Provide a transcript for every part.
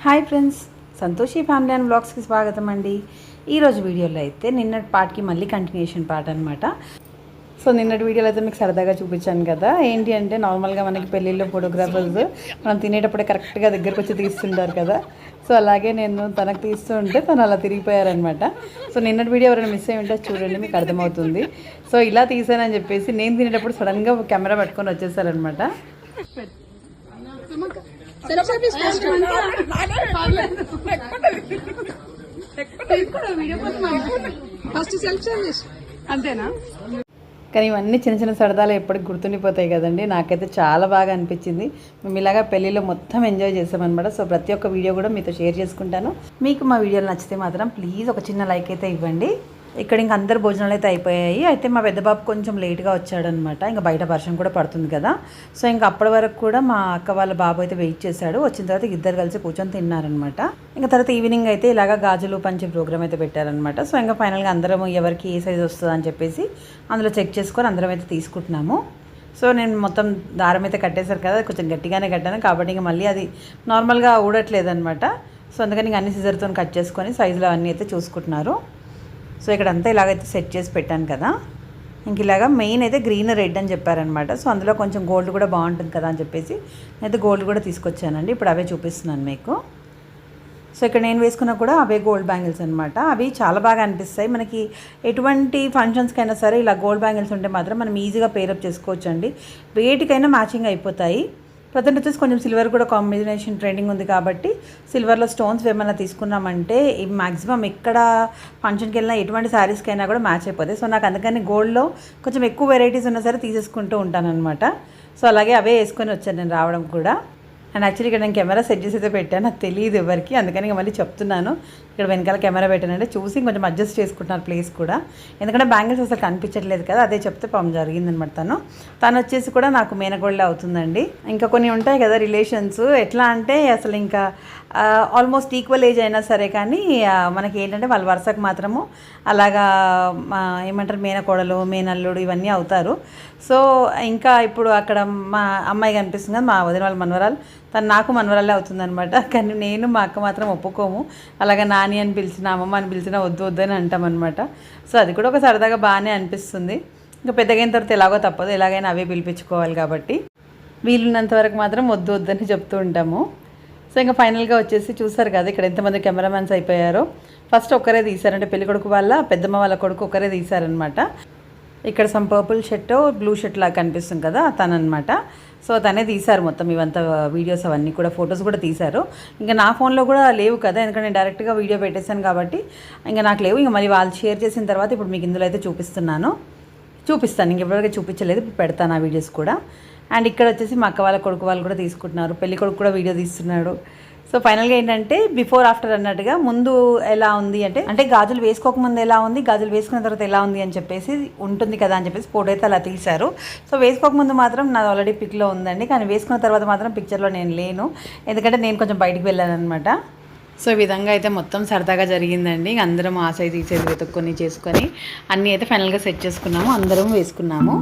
Hi friends Santoshi family and బ్లాగ్స్కి స్వాగతం అండి. ఈరోజు వీడియోలో అయితే నిన్నటి పార్ట్కి మళ్ళీ కంటిన్యూషన్ పార్ట్ అనమాట సో నిన్నటి వీడియోలో అయితే మీకు సరదాగా చూపించాను కదా. ఏంటి అంటే నార్మల్గా మనకి పెళ్ళిళ్ళలో ఫోటోగ్రాఫర్స్ మనం తినేటప్పుడే కరెక్ట్గా దగ్గరకు వచ్చి తీస్తుంటారు కదా. సో అలాగే నేను తనకు తీస్తూ ఉంటే తను అలా తిరిగిపోయారనమాట సో నిన్నటి వీడియో ఎవరైనా మిస్ అయ్యి ఉంటే చూడండి మీకు అర్థమవుతుంది. సో ఇలా తీసానని చెప్పేసి నేను తినేటప్పుడు సడన్గా కెమెరా పట్టుకొని వచ్చేసారనమాట ఫస్ట్ సెల్ఫ్ సర్వీస్ అంతేనా? కానీ ఇవన్నీ చిన్న చిన్న సరదాలు ఎప్పటికి గుర్తుండిపోతాయి కదండి. నాకైతే చాలా బాగా అనిపించింది. మేము ఇలాగా పెళ్ళిలో మొత్తం ఎంజాయ్ చేసామన్నమాట. సో ప్రతి ఒక్క వీడియో కూడా మీతో షేర్ చేసుకుంటాను. మీకు మా వీడియోలు నచ్చితే మాత్రం ప్లీజ్ ఒక చిన్న లైక్ అయితే ఇవ్వండి. ఇక్కడ ఇంక అందరు భోజనాలు అయితే అయిపోయాయి. అయితే మా పెద్ద బాబు కొంచెం లేట్గా వచ్చాడనమాట. ఇంకా బయట వర్షం కూడా పడుతుంది కదా. సో ఇంకా అప్పటి వరకు కూడా మా అక్క వాళ్ళ బాబు అయితే వెయిట్ చేశాడు. వచ్చిన తర్వాత ఇద్దరు కలిసి కూర్చొని తిన్నారనమాట. ఇంకా తర్వాత ఈవినింగ్ అయితే ఇలాగా గాజులు పంచి ప్రోగ్రామ్ అయితే పెట్టారనమాట. సో ఇంకా ఫైనల్గా అందరం ఎవరికి ఏ సైజ్ వస్తుంది అని చెప్పేసి అందులో చెక్ చేసుకొని అందరం అయితే తీసుకుంటున్నాము. సో నేను మొత్తం దారం అయితే కట్టేశారు కదా. కొంచెం గట్టిగానే కట్టాను. కాబట్టి ఇంకా మళ్ళీ అది నార్మల్గా ఊడట్లేదు అనమాట సో అందుకని ఇంకా అన్ని సిజర్తో కట్ చేసుకొని సైజులో అన్నీ అయితే చూసుకుంటున్నారు. సో ఇక్కడ అంతా ఇలాగైతే సెట్ చేసి పెట్టాను కదా. ఇంక ఇలాగా మెయిన్ అయితే గ్రీన్ రెడ్ అని చెప్పారనమాట. సో అందులో కొంచెం గోల్డ్ కూడా బాగుంటుంది కదా అని చెప్పేసి నేనైతే గోల్డ్ కూడా తీసుకొచ్చానండి. ఇప్పుడు అవే చూపిస్తున్నాను మీకు. సో ఇక్కడ నేను వేసుకున్న కూడా అవే గోల్డ్ బ్యాంగిల్స్ అనమాట అవి చాలా బాగా అనిపిస్తాయి. మనకి ఎటువంటి ఫంక్షన్స్కి అయినా సరే ఇలా గోల్డ్ బ్యాంగిల్స్ ఉంటే మాత్రం మనం ఈజీగా పేరప్ చేసుకోవచ్చు అండి వేటికైనా మ్యాచింగ్ అయిపోతాయి. ప్రజెంట్ వచ్చేసి కొంచెం సిల్వర్ కూడా కాంబినేషన్ ట్రెండింగ్ ఉంది కాబట్టి సిల్వర్లో స్టోన్స్ ఏమైనా తీసుకున్నామంటే మ్యాక్సిమం ఎక్కడ ఫంక్షన్కి వెళ్ళినా ఎటువంటి శారీస్కి అయినా కూడా మ్యాచ్ అయిపోతాయి. సో నాకు అందుకని గోల్డ్లో కొంచెం ఎక్కువ వెరైటీస్ ఉన్నా సరే తీసేసుకుంటూ ఉంటాను అనమాట సో అలాగే అవే వేసుకొని వచ్చాను నేను రావడం కూడా. అండ్ యాక్చువల్లీ ఇక్కడ నేను కెమెరా సెట్ చేసి అయితే పెట్టాను నాకు తెలియదు ఎవరికి. అందుకని మళ్ళీ చెప్తున్నాను. ఇక్కడ వెనకాల కెమెరా పెట్టానంటే చూసి కొంచెం అడ్జస్ట్ చేసుకుంటున్నారు ప్లేస్ కూడా. ఎందుకంటే బ్యాంగిల్స్ అసలు కనిపించట్లేదు కదా అదే చెప్తే పాపం జరిగిందనమాట తను. తను వచ్చేసి కూడా నాకు మేనగోళ్ళ అవుతుందండి. ఇంకా కొన్ని ఉంటాయి కదా రిలేషన్స్ ఎట్లా అంటే అసలు ఇంకా ఆల్మోస్ట్ ఈక్వల్ ఏజ్ అయినా సరే కానీ మనకి ఏంటంటే వాళ్ళ వరుసకు మాత్రము అలాగా మా ఏమంటారు మేనకోడలు మేనల్లుడు ఇవన్నీ అవుతారు. సో ఇంకా ఇప్పుడు అక్కడ మా అమ్మాయి కనిపిస్తుంది మా వదిన వాళ్ళ మనవరాలు. తను నాకు మనవరాలే అవుతుందనమాట కానీ నేను మా అక్క మాత్రం ఒప్పుకోము. అలాగే నాని అని పిలిచిన అమ్మమ్మ అని పిలిచినా వద్దు వద్దు అని అంటామన్నమాట. సో అది కూడా ఒక సరదాగా బాగానే అనిపిస్తుంది. ఇంకా పెద్దగైన తర్వాత ఎలాగో తప్పదు. ఎలాగైనా అవే పిలిపించుకోవాలి కాబట్టి. వీలున్నంత వరకు మాత్రం వద్దు వద్దని చెప్తూ ఉంటాము. సో ఇంకా ఫైనల్గా వచ్చేసి చూసారు కదా ఇక్కడ ఎంతమంది కెమెరామెన్స్ అయిపోయారో. ఫస్ట్ ఒక్కరే తీశారంటే పెళ్ళి కొడుకు వాళ్ళ పెద్దమ్మ వాళ్ళ కొడుకు ఒకరే తీశారనమాట ఇక్కడ some purple shirt blue shirt లాగా కనిపిస్తుంది కదా తననమాట సో తనే తీశారు మొత్తం ఇవంతా వీడియోస్ అవన్నీ కూడా ఫొటోస్ కూడా తీశారు. ఇంకా నా ఫోన్లో కూడా లేవు కదా ఎందుకంటే నేను డైరెక్ట్గా వీడియో పెట్టేశాను కాబట్టి ఇంకా నాకు లేవు. ఇంకా మళ్ళీ వాళ్ళు షేర్ చేసిన తర్వాత ఇప్పుడు మీకు ఇందులో అయితే చూపిస్తున్నాను. చూపిస్తాను ఇంకెప్పటివరకు చూపించలేదు. ఇప్పుడు పెడతాను ఆ వీడియోస్ కూడా. అండ్ ఇక్కడ వచ్చేసి మా అక్క వాళ్ళ కొడుకు వాళ్ళు కూడా తీసుకుంటున్నారు. పెళ్ళి కొడుకు కూడా వీడియో తీస్తున్నాడు. సో ఫైనల్గా ఏంటంటే బిఫోర్ ఆఫ్టర్ అన్నట్టుగా ముందు ఎలా ఉంది అంటే అంటే గాజులు వేసుకోక ముందు ఎలా ఉంది గాజులు వేసుకున్న తర్వాత ఎలా ఉంది అని చెప్పేసి ఉంటుంది కదా అని చెప్పేసి ఫోటో అయితే అలా తీశారు. సో వేసుకోకముందు మాత్రం నాది ఆల్రెడీ పిక్లో ఉందండి. కానీ వేసుకున్న తర్వాత మాత్రం పిక్చర్లో నేను లేను. ఎందుకంటే నేను కొంచెం బయటికి వెళ్ళాను అనమాట సో ఈ విధంగా అయితే మొత్తం సరదాగా జరిగిందండి. అందరం ఆ సైజ్ ఈ సైజ్ వెతుక్కొని చేసుకొని అన్నీ అయితే ఫైనల్గా సెట్ చేసుకున్నాము. అందరం వేసుకున్నాము.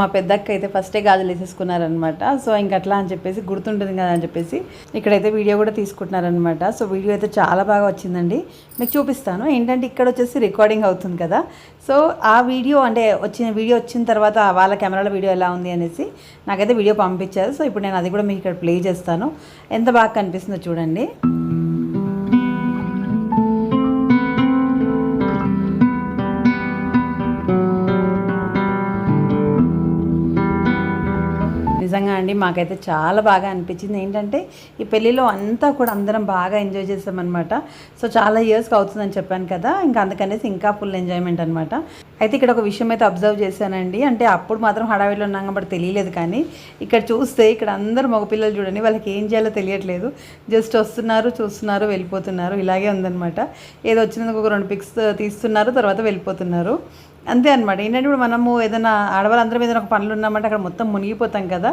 మా పెద్దక్క అయితే ఫస్టే గాజులు వేసేసుకున్నారనమాట సో ఇంక అట్లా అని చెప్పేసి గుర్తుంటుంది కదా అని చెప్పేసి ఇక్కడైతే వీడియో కూడా తీసుకుంటున్నారనమాట సో వీడియో అయితే చాలా బాగా వచ్చిందండి. మీకు చూపిస్తాను. ఏంటంటే ఇక్కడ వచ్చేసి రికార్డింగ్ అవుతుంది కదా. సో ఆ వీడియో అంటే వచ్చిన వీడియో వచ్చిన తర్వాత వాళ్ళ కెమెరాలో వీడియో ఎలా ఉంది అనేసి నాకైతే వీడియో పంపించారు. సో ఇప్పుడు నేను అది కూడా మీకు ఇక్కడ ప్లే చేస్తాను. ఎంత బాగా కనిపిస్తుందో చూడండి. అండి. మాకైతే చాలా బాగా అనిపించింది. ఏంటంటే ఈ పెళ్ళిలో అంతా కూడా అందరం బాగా ఎంజాయ్ చేసామన్నమాట. సో చాలా ఇయర్స్కి అవుతుందని చెప్పాను కదా. ఇంకా అందుకనేసి ఇంకా ఫుల్ ఎంజాయ్మెంట్ అనమాట అయితే ఇక్కడ ఒక విషయం అయితే అబ్జర్వ్ చేశానండి. అంటే అప్పుడు మాత్రం హడావిడిలో ఉన్నాం కాబట్టి తెలియలేదు కానీ ఇక్కడ చూస్తే ఇక్కడ అందరూ మగపిల్లలు చూడండి. వాళ్ళకి ఏం చేయాలో తెలియట్లేదు. జస్ట్ వస్తున్నారు చూస్తున్నారు వెళ్ళిపోతున్నారు. ఇలాగే ఉందన్నమాట. ఏదో వచ్చినందుకు ఒక రెండు పిక్స్ uh, తీస్తున్నారు తర్వాత వెళ్ళిపోతున్నారు. అంతే అనమాట ఏంటంటే ఇప్పుడు మనము ఏదైనా ఆడవాళ్ళందరం ఏదైనా ఒక పనులు ఉన్నామంటే అక్కడ మొత్తం మునిగిపోతాం కదా.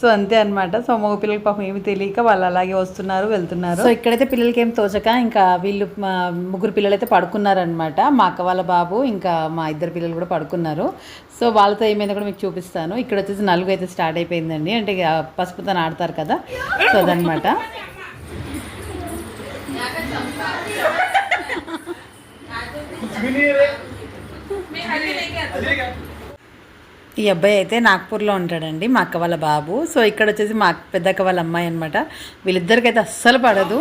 సో అంతే అనమాట సో మగ పిల్లలకి పాపం ఏమి తెలియక వాళ్ళు అలాగే వస్తున్నారు వెళ్తున్నారు. సో ఇక్కడైతే పిల్లలకి ఏం తోచక ఇంకా వీళ్ళు మా ముగ్గురు పిల్లలు అయితే పడుకున్నారనమాట మా అక్క వాళ్ళ బాబు ఇంకా మా ఇద్దరు పిల్లలు కూడా పడుకున్నారు. సో వాళ్ళతో ఏమైందో కూడా మీకు చూపిస్తాను. ఇక్కడ వచ్చేసి నలుగు అయితే స్టార్ట్ అయిపోయిందండి. అంటే పసుపుతో ఆడతారు కదా. సో అదనమాట ఈ అబ్బాయి అయితే నాగ్పూర్లో ఉంటాడండి మా అక్క వాళ్ళ బాబు. సో ఇక్కడ వచ్చేసి మా అక్క- పెద్ద అక్క వాళ్ళ అమ్మాయి అనమాట వీళ్ళిద్దరికైతే అస్సలు పడదు.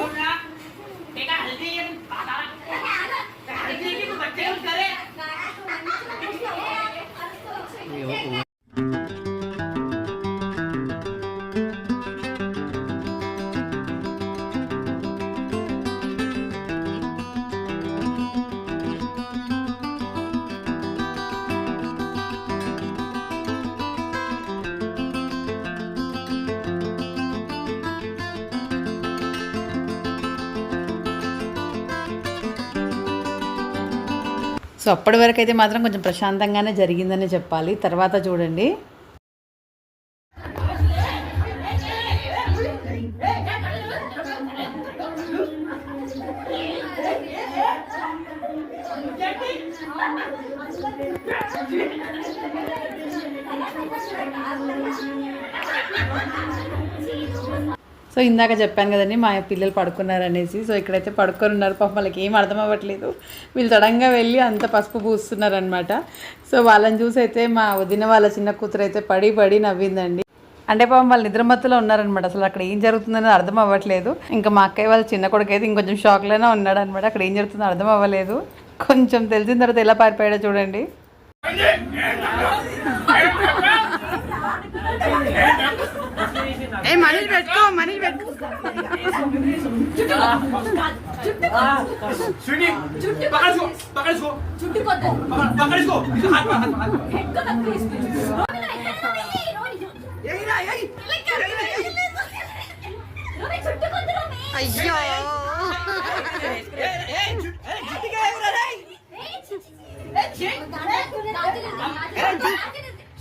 సో అప్పటి వరకు అయితే మాత్రం కొంచెం ప్రశాంతంగానే జరిగిందని చెప్పాలి. తర్వాత చూడండి. సో ఇందాక చెప్పాను కదండి మా పిల్లలు పడుకున్నారు అనేసి సో ఇక్కడైతే పడుకొని ఉన్నారు. పాపం వాళ్ళకి ఏం అర్థం అవ్వట్లేదు. వీళ్ళు సడన్గా వెళ్ళి అంత పసుపు పూస్తున్నారనమాట సో వాళ్ళని చూసి అయితే మా వదిన వాళ్ళ చిన్న కూతురు అయితే పడి పడి నవ్విందండి. అంటే పాపం వాళ్ళు నిద్రమత్తులో ఉన్నారనమాట అసలు అక్కడ ఏం జరుగుతుందని అర్థం అవ్వట్లేదు. ఇంకా మా అక్కయ్య వాళ్ళ చిన్న కొడుకు అయితే ఇంకొంచెం షాక్లోనే ఉన్నాడు అనమాట అక్కడ ఏం జరుగుతుందో అర్థం అవ్వలేదు. కొంచెం తెలిసిన తర్వాత ఎలా పారిపోయాడో చూడండి. Eh, mari betko, mari betko. 주인님, 주인님 막아주고, 막아주고, 준비거든. 막아, 막아주고. 이거 하지 마, 하지 마, 하지 마. 백거다 그리스. 여기다, 여기. 너네 절대 건드려미. 아이요. 에이, 주, 에이, 주티가 해보라, 에이. 에이, 진짜. 에이, 진. 나한테 나한테 나한테.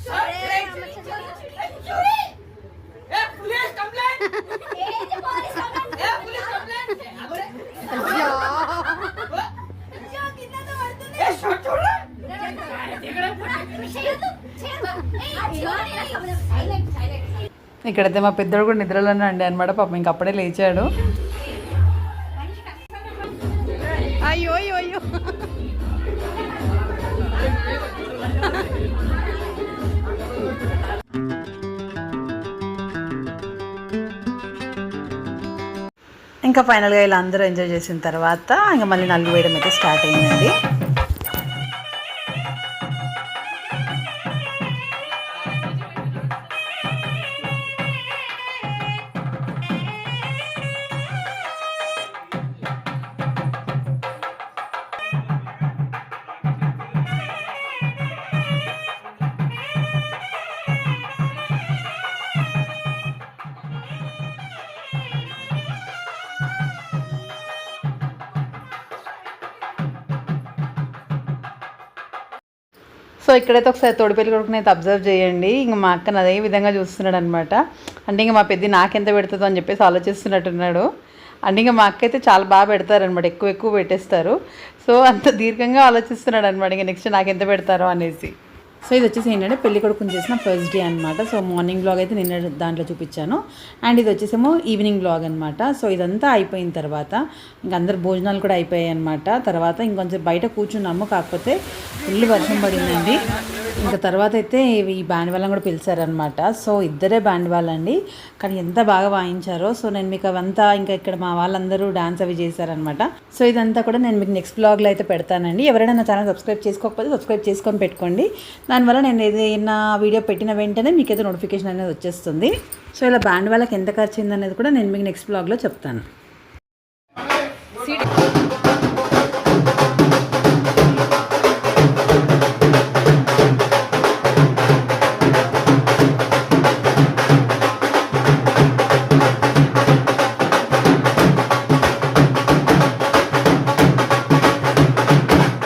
그래, 진짜. ఇక్కడైతే మా పెద్దోడు కూడా నిద్రలోనే అండి అనమాట పాపం ఇంకప్పుడే లేచాడు. ఇంకా ఫైనల్గా ఇలా అందరూ ఎంజాయ్ చేసిన తర్వాత ఇంకా మళ్ళీ నలుగు వేయడం అయితే స్టార్ట్ అయిందండి. సో ఇక్కడైతే ఒకసారి తోడిపెల్లి కొడుకుని అయితే అబ్జర్వ్ చేయండి. ఇంక మా అక్కను అదే విధంగా చూస్తున్నాడు అనమాట అంటే ఇంక మా పెద్ద నాకెంత పెడుతుందో అని చెప్పేసి ఆలోచిస్తున్నట్టున్నాడు. అంటే ఇంకా మా అక్క అయితే చాలా బాగా పెడతారనమాట. ఎక్కువ ఎక్కువ పెట్టేస్తారు. సో అంత దీర్ఘంగా ఆలోచిస్తున్నాడు అనమాట ఇంకా నెక్స్ట్ నాకెంత పెడతారో అనేసి. సో ఇది వచ్చేసి ఏంటంటే పెళ్ళి కొడుకుని చేసిన ఫస్ట్ డే అనమాట సో మార్నింగ్ బ్లాగ్ అయితే నిన్న దాంట్లో చూపించాను. అండ్ ఇది వచ్చేసేమో ఈవినింగ్ బ్లాగ్ అనమాట సో ఇదంతా అయిపోయిన తర్వాత ఇంక అందరు భోజనాలు కూడా అయిపోయాయి అనమాట తర్వాత ఇంకొంచెం బయట కూర్చున్నాము. కాకపోతే ఫుల్ వర్షం పడిందండి. ఇంకా తర్వాత అయితే ఈ బ్యాండ్ వాళ్ళని కూడా పిలిచారనమాట సో ఇద్దరే బ్యాండ్ వాళ్ళండి. కానీ ఎంత బాగా వాయించారో. సో నేను మీకు అవంతా ఇంకా ఇక్కడ మా వాళ్ళందరూ డాన్స్ అవి చేశారనమాట సో ఇదంతా కూడా నేను మీకు నెక్స్ట్ బ్లాగ్లో అయితే పెడతానండి. ఎవరైనా నా ఛానల్ సబ్స్క్రైబ్ చేసుకోకపోతే సబ్స్క్రైబ్ చేసుకొని పెట్టుకోండి. దానివల్ల నేను ఏదైనా వీడియో పెట్టిన వెంటనే మీకు అయితే నోటిఫికేషన్ అనేది వచ్చేస్తుంది. సో ఇలా బ్యాండ్ వాళ్ళకి ఎంత ఖర్చు అయింది అనేది కూడా నేను మీకు నెక్స్ట్ బ్లాగ్లో చెప్తాను.